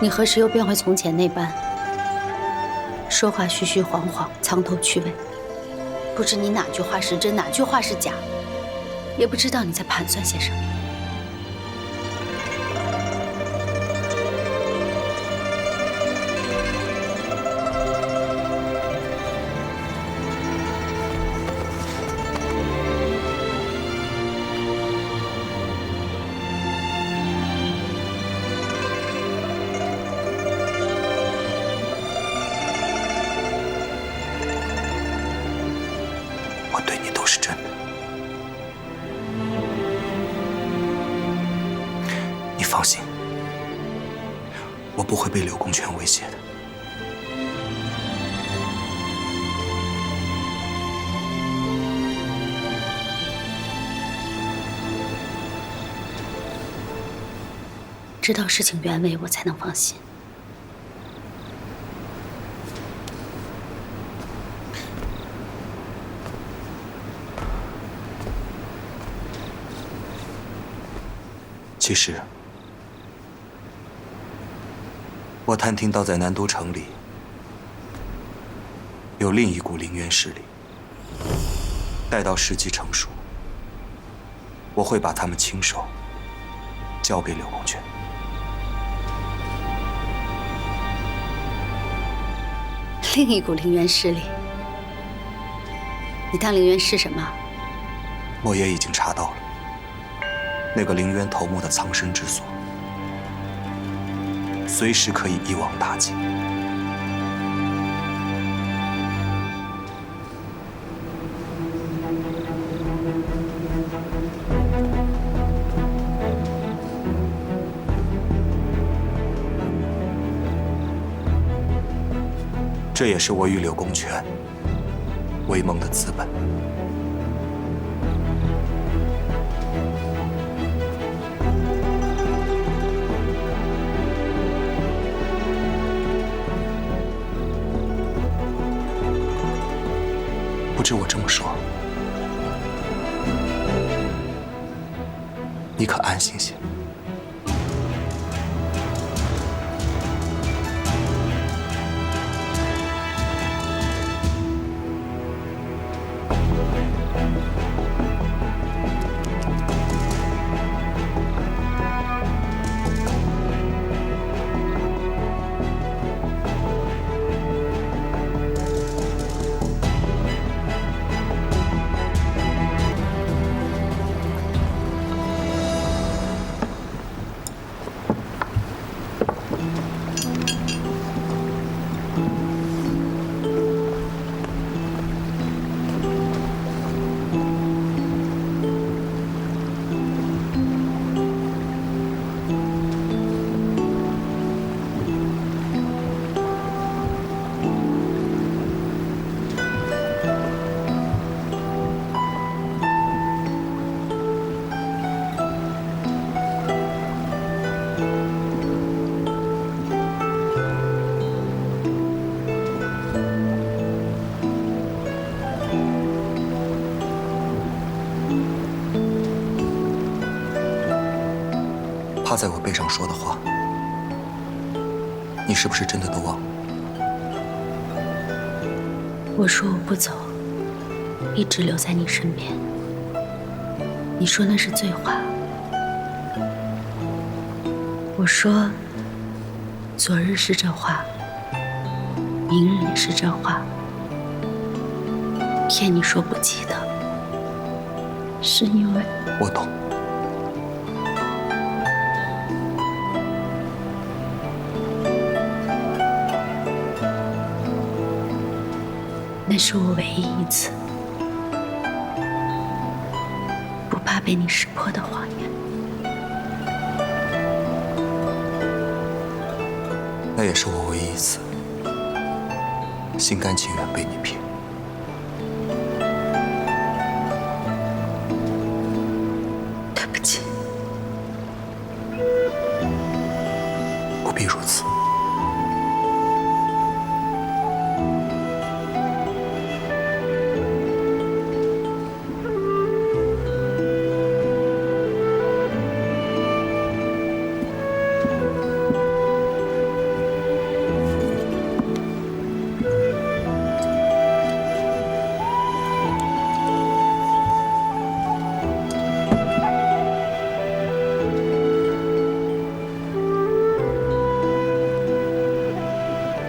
你何时又变回从前那般，说话虚虚晃晃，藏头去尾？不知你哪句话是真，哪句话是假，也不知道你在盘算些什么。你都是真的，你放心，我不会被柳公权威胁的。知道事情原委，我才能放心。其实，我探听到，在南都城里有另一股灵渊势力。待到时机成熟，我会把他们亲手交给柳公权。另一股灵渊势力，你当灵渊是什么？莫爷已经查到了那个凌渊头目的藏身之所，随时可以一网打尽。这也是我与柳公权为盟的资本。不知我这么说，你可安心些？趴在我背上说的话，你是不是真的都忘了？我说我不走，一直留在你身边。你说那是醉话。我说，昨日是这话，明日也是这话。骗你说不记得，是因为我懂。是我唯一一次不怕被你识破的谎言。那也是我唯一一次心甘情愿被你骗。